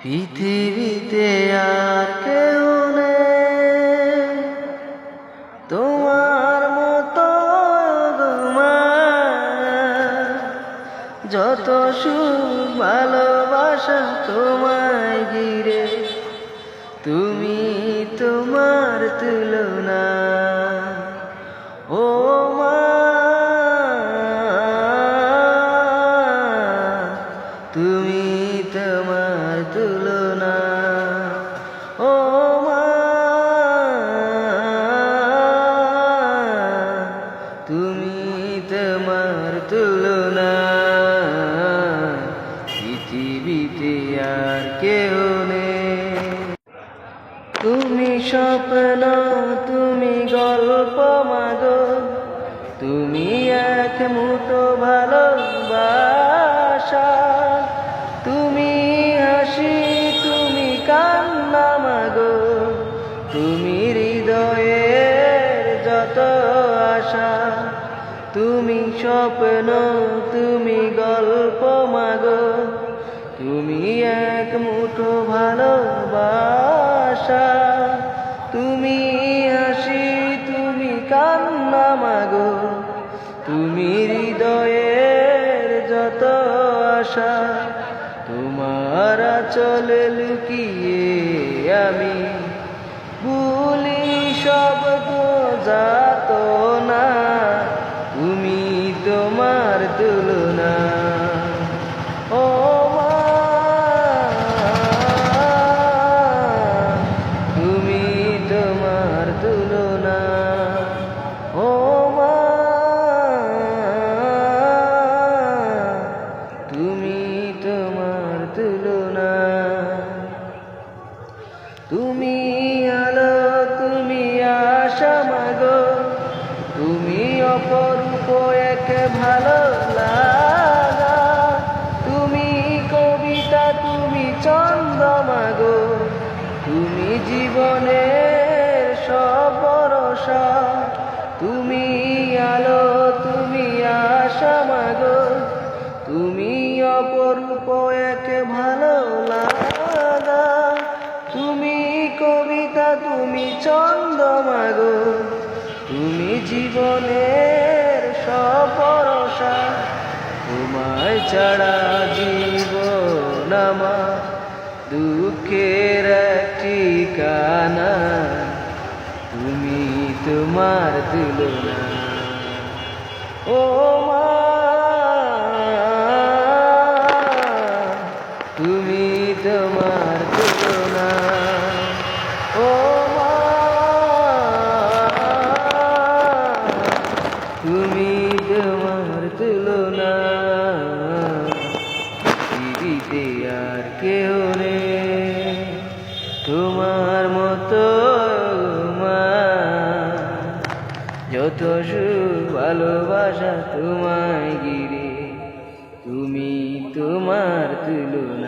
পৃথিবীতে আর কেউ নেই। তোমার মতো যত সুখ ভালোবাসা তোমায় গিরে তুমি তোমার তুলনা। পৃথিবীতে আর কেউ নেই। তুমি স্বপ্ন তুমি গল্প মাগো তুমি স্বপ্ন, তুমি গল্প মাগো, তুমি এক মুঠো ভালোবাসা, তুমি হাসি, তুমি কান্না মাগো, তুমি হৃদয়ের যত আশা, তোমার চলে লুকিয়ে আমি জীবনের সব ভরসা। তুমি আলো, তুমি আশা মাগো। তুমি অপরূপ, এক ভালো লাগা। তুমি কবিতা, তুমি চন্দ মাগো। তুমি জীবনের সপরসা তোমায় ছাড়া জীবন আমার দুঃখের ঠিকানা তুমি তোমার দিল না। ও মা তোমার মতো মা। যত ভালোবাসা তোমায় গিরে তুমি তোমার তুলনা